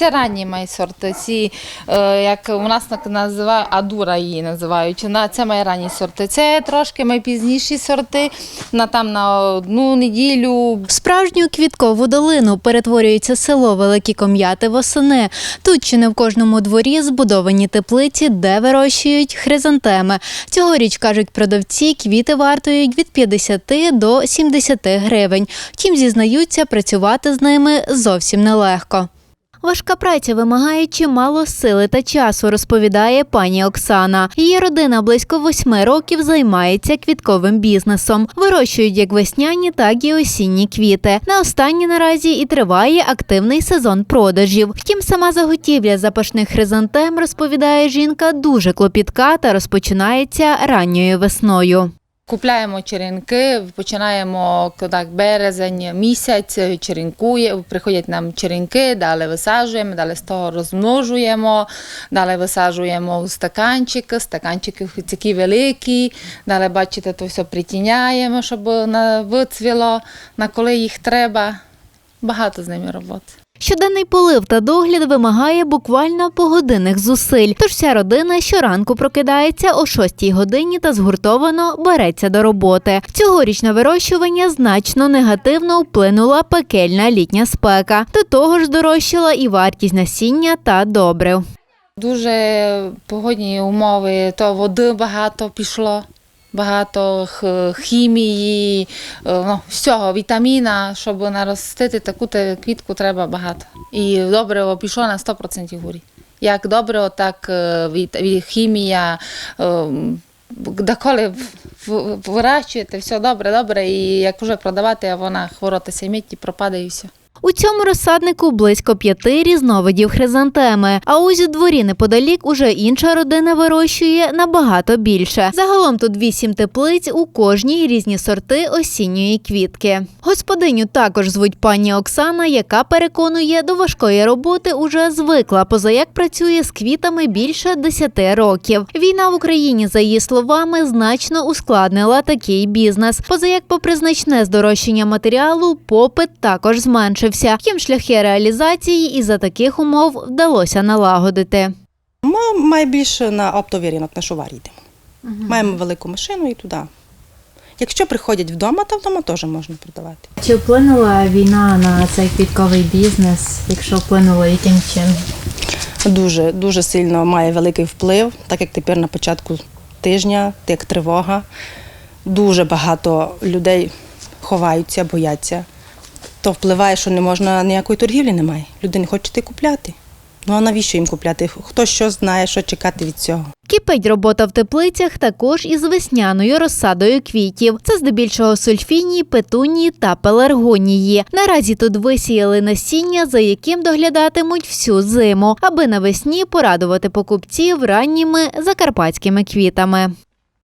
Це ранні мої сорти. Ці, е, як у нас називають, адура її називають. Це мої ранні сорти. Це трошки мої пізніші сорти, на, там, на одну неділю. Справжню квіткову долину перетворюється село Великі Ком'яти восени. Тут чи не в кожному дворі збудовані теплиці, де вирощують хризантеми. Цьогоріч, кажуть продавці, квіти вартують від 50 до 70 гривень. Втім, зізнаються, працювати з ними зовсім нелегко. Важка праця вимагає чимало сили та часу, розповідає пані Оксана. Її родина близько восьми років займається квітковим бізнесом. Вирощують як весняні, так і осінні квіти. На останні наразі і триває активний сезон продажів. Втім, сама заготівля запашних хризантем, розповідає жінка, дуже клопітка та розпочинається ранньою весною. Купляємо черенки, починаємо так, березень місяць, черенкує, приходять нам черенки, далі висаджуємо, далі з того розмножуємо, далі висаджуємо в стаканчики, стаканчики такі великі, далі бачите, то все притіняємо, щоб вицвіло, на коли їх треба. Багато з ними роботи. Щоденний полив та догляд вимагає буквально погодинних зусиль. Тож вся родина щоранку прокидається о 6 годині та згуртовано береться до роботи. Цьогоріч на вирощування значно негативно вплинула пекельна літня спека. До того ж дорожчала і вартість насіння та добрив. Дуже погодні умови, то води багато пішло, багато хімії, е, ну, всього, вітаміна, щоб наростити таку квітку треба багато. І добриво пішло на 100% горі. Як добриво, так е, віт- хімія. е, Доколи вирощуєте, все добре, добре, і як вже продавати, а вона хворота сім'ять і пропаде і все. У цьому розсаднику близько п'яти різновидів хризантеми. А ось у дворі неподалік уже інша родина вирощує набагато більше. Загалом тут вісім теплиць, у кожній різні сорти осінньої квітки. Господиню також звуть пані Оксана, яка переконує, до важкої роботи уже звикла, позаяк працює з квітами більше 10 років. Війна в Україні, за її словами, значно ускладнила такий бізнес. Позаяк, попри значне здорожчання матеріалу, попит також зменшився. Втім, шляхи реалізації і за таких умов вдалося налагодити. Ми найбільше на оптовий ринок на шувар йдемо. Маємо велику машину і туди. Якщо приходять вдома, то вдома теж можна продавати. Чи вплинула війна на цей квітковий бізнес? Якщо вплинула, яким чином? Дуже, дуже сильно має великий вплив, так як тепер на початку тижня, як тривога. Дуже багато людей ховаються, бояться. То впливає, що не можна ніякої торгівлі немає. Люди не хочуть і купляти. Ну а навіщо їм купляти? Хто що знає, що чекати від цього? Кипить робота в теплицях також із весняною розсадою квітів. Це здебільшого сульфінії, петунії та пеларгонії. Наразі тут висіяли насіння, за яким доглядатимуть всю зиму, аби навесні порадувати покупців ранніми закарпатськими квітами.